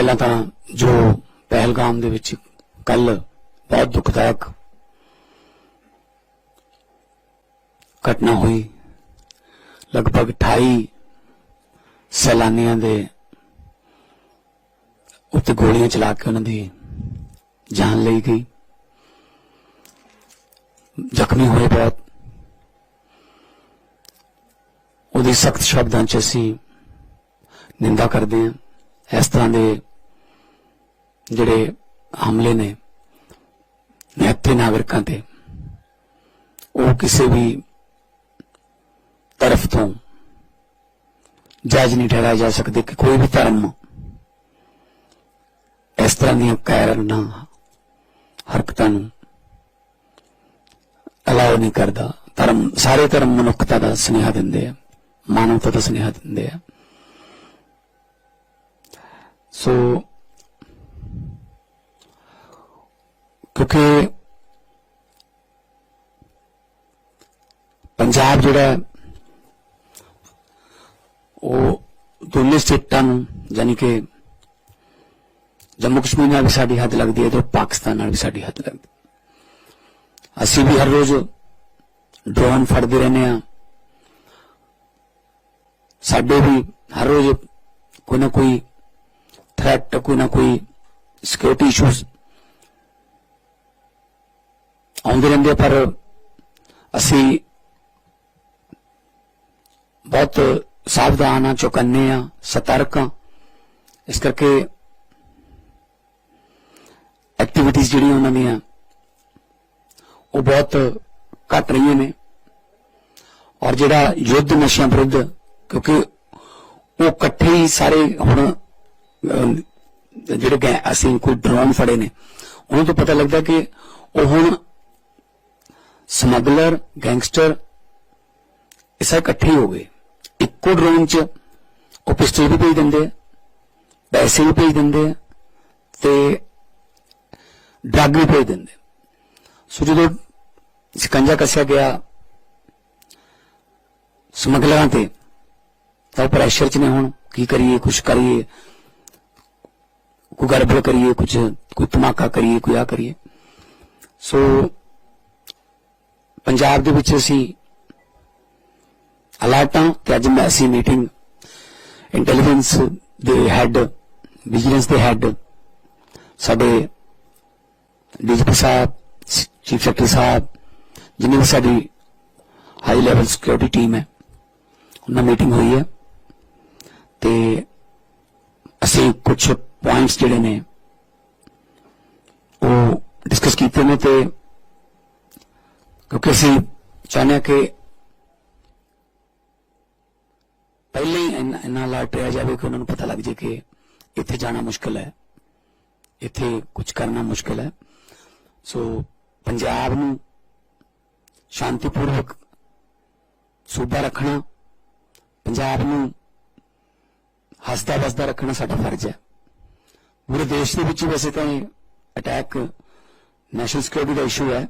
ਪਹਿਲਾਂ ਤਾਂ ਜੋ ਪਹਿਲਗਾਮ ਦੇ ਵਿੱਚ ਕੱਲ ਬਹੁਤ ਦੁਖਦਾਇਕ ਘਟਨਾ ਹੋਈ, ਲਗਭਗ 28 ਸੈਲਾਨੀਆਂ ਦੇ ਉੱਤੇ ਗੋਲੀਆਂ ਚਲਾ ਕੇ ਉਹਨਾਂ ਦੀ ਜਾਨ ਲਈ ਗਈ। ਜ਼ਖਮੀ ਹੋਏ ਬਹੁਤ। ਉਹਦੀ ਸਖਤ ਸ਼ਬਦਾਂ 'ਚ ਅਸੀਂ ਨਿੰਦਾ ਕਰਦੇ ਹਾਂ। ਇਸ ਤਰ੍ਹਾਂ ਦੇ ਜਿਹੜੇ ਹਮਲੇ ਨੇ, ਨਿਹੱਥੇ ਨਾਗਰਿਕਾਂ ਤੇ, ਉਹ ਕਿਸੇ ਵੀ ਤਰਫ ਤੋਂ ਜਾਇਜ਼ ਨਹੀਂ ਠਹਿਰਾਇਆ ਜਾ ਸਕਦੇ ਕਿ ਕੋਈ ਵੀ ਧਰਮ ਇਸ ਤਰ੍ਹਾਂ ਦੀਆਂ ਕਾਰਨ ਹਰਕਤਾਂ ਨੂੰ ਅਲਾਉ ਨਹੀਂ ਕਰਦਾ। ਧਰਮ, ਸਾਰੇ ਧਰਮ ਮਨੁੱਖਤਾ ਦਾ ਸੁਨੇਹਾ ਦਿੰਦੇ ਆ, ਮਾਨਵਤਾ ਦਾ ਸੁਨੇਹਾ ਦਿੰਦੇ ਆ। ਸੋ ਕਿਉਂਕਿ ਪੰਜਾਬ ਜਿਹੜਾ ਉਹ ਦੋਨੇ ਸਟੇਟਾਂ ਨੂੰ ਯਾਨੀ ਕਿ ਜੰਮੂ ਕਸ਼ਮੀਰ ਨਾਲ ਵੀ ਸਾਡੀ ਹੱਦ ਲੱਗਦੀ ਹੈ ਤੇ ਪਾਕਿਸਤਾਨ ਨਾਲ ਵੀ ਸਾਡੀ ਹੱਦ ਲੱਗਦੀ ਅਸੀਂ ਵੀ ਹਰ ਰੋਜ਼ ਡਰੋਨ ਫੜਦੇ ਰਹਿੰਦੇ ਆ ਸਾਡੇ ਵੀ ਹਰ ਰੋਜ਼ ਕੋਈ ਨਾ ਕੋਈ ਥ੍ਰੈਟ ਕੋਈ ਨਾ ਕੋਈ ਸਿਕਿਉਰਿਟੀ ਇਸ਼ੂਜ਼ ਆਉਂਦੇ ਰਹਿੰਦੇ ਪਰ ਅਸੀਂ ਬਹੁਤ ਸਾਵਧਾਨ ਆ, ਚੁਕੰਨੇ ਆ, ਸਤਰਕ ਆ। ਇਸ ਕਰਕੇ ਐਕਟੀਵਿਟੀਜ਼ ਜਿਹੜੀਆਂ ਉਹਨਾਂ ਦੀਆਂ, ਉਹ ਬਹੁਤ ਘਟ ਰਹੀਆਂ ਨੇ। ਔਰ ਜਿਹੜਾ ਯੁੱਧ ਨਸ਼ਿਆਂ ਵਿਰੁੱਧ, ਕਿਉਂਕਿ ਉਹ ਇਕੱਠੇ ਹੀ ਸਾਰੇ ਹੁਣ ਜਿਹੜੇ ਗਏ ਅਸੀਂ ਕੋਈ ਡਰੋਨ ਫੜੇ ਨੇ, ਉਹਨਾਂ ਤੋਂ ਪਤਾ ਲੱਗਦਾ ਕਿ ਉਹ ਹੁਣ ਸਮਗਲਰ, ਗੈਂਗਸਟਰ, ਇਹ ਸਾਰੇ ਇਕੱਠੇ ਹੋ ਗਏ। ਇੱਕੋ ਡਰੋਨ 'ਚ ਉਹ ਪਿਸਟਲ ਵੀ ਭੇਜ ਦਿੰਦੇ ਆ, ਪੈਸੇ ਵੀ ਭੇਜ ਦਿੰਦੇ ਆ ਤੇ ਡਰੱਗ ਵੀ ਭੇਜ ਦਿੰਦੇ ਸੋ ਜਦੋਂ ਸ਼ਿਕੰਜਾ ਕੱਸਿਆ ਗਿਆ ਸਮਗਲਰਾਂ ਤੇ, ਤਾਂ ਉਹ ਪ੍ਰੈਸ਼ਰ 'ਚ ਨੇ ਹੁਣ, ਕੀ ਕਰੀਏ, ਕੁਛ ਕਰੀਏ, ਕੋਈ ਗੜਬੜ ਕਰੀਏ ਕੁਝ ਕੋਈ ਧਮਾਕਾ ਕਰੀਏ, ਕੋਈ ਆ ਕਰੀਏ। ਸੋ ਪੰਜਾਬ ਦੇ ਵਿੱਚ ਅਸੀਂ ਅਲਰਟਾਂ ਕਿ ਅੱਜ ਮੈਂ ਅਸੀਂ ਮੀਟਿੰਗ ਇੰਟੈਲੀਜੈਂਸ ਦੇ ਹੈੱਡ ਵਿਜੀਲੈਂਸ ਦੇ ਹੈੱਡ ਸਾਡੇ ਡੀਜੀਪੀ ਸਾਹਿਬ ਚੀਫ ਸੈਕਟਰੀ ਸਾਹਿਬ, ਜਿੰਨੀ ਵੀ ਸਾਡੀ ਹਾਈ ਲੈਵਲ ਸਿਕਿਉਰਿਟੀ ਟੀਮ ਹੈ, ਉਹਨਾਂ ਮੀਟਿੰਗ ਹੋਈ ਹੈ। ਤੇ ਅਸੀਂ ਕੁਝ ਪੁਆਇੰਟਸ ਜਿਹੜੇ ਨੇ ਉਹ ਡਿਸਕਸ ਕੀਤੇ ਨੇ ਤੇ ਕਿਉਂਕਿ ਅਸੀਂ ਚਾਹੁੰਦੇ ਹਾਂ ਕਿ ਪਹਿਲਾਂ ਹੀ ਇੰਨਾ ਇੰਨਾ ਅਲਰਟ ਰਿਹਾ ਜਾਵੇ ਕਿ ਉਹਨਾਂ ਨੂੰ ਪਤਾ ਲੱਗ ਜੇ ਕਿ ਇੱਥੇ ਜਾਣਾ ਮੁਸ਼ਕਲ ਹੈ, ਇੱਥੇ ਕੁਝ ਕਰਨਾ ਮੁਸ਼ਕਲ ਹੈ। ਸੋ ਪੰਜਾਬ ਨੂੰ ਸ਼ਾਂਤੀਪੂਰਵਕ ਸੂਬਾ ਰੱਖਣਾ, ਪੰਜਾਬ ਨੂੰ ਹੱਸਦਾ ਵਸਦਾ ਰੱਖਣਾ ਸਾਡਾ ਫਰਜ਼ ਹੈ। ਪੂਰੇ ਦੇਸ਼ ਦੇ ਵਿੱਚ ਵੈਸੇ ਤਾਂ ਅਟੈਕ ਨੈਸ਼ਨਲ ਸਿਕਿਉਰਿਟੀ ਦਾ ਇਸ਼ੂ ਹੈ।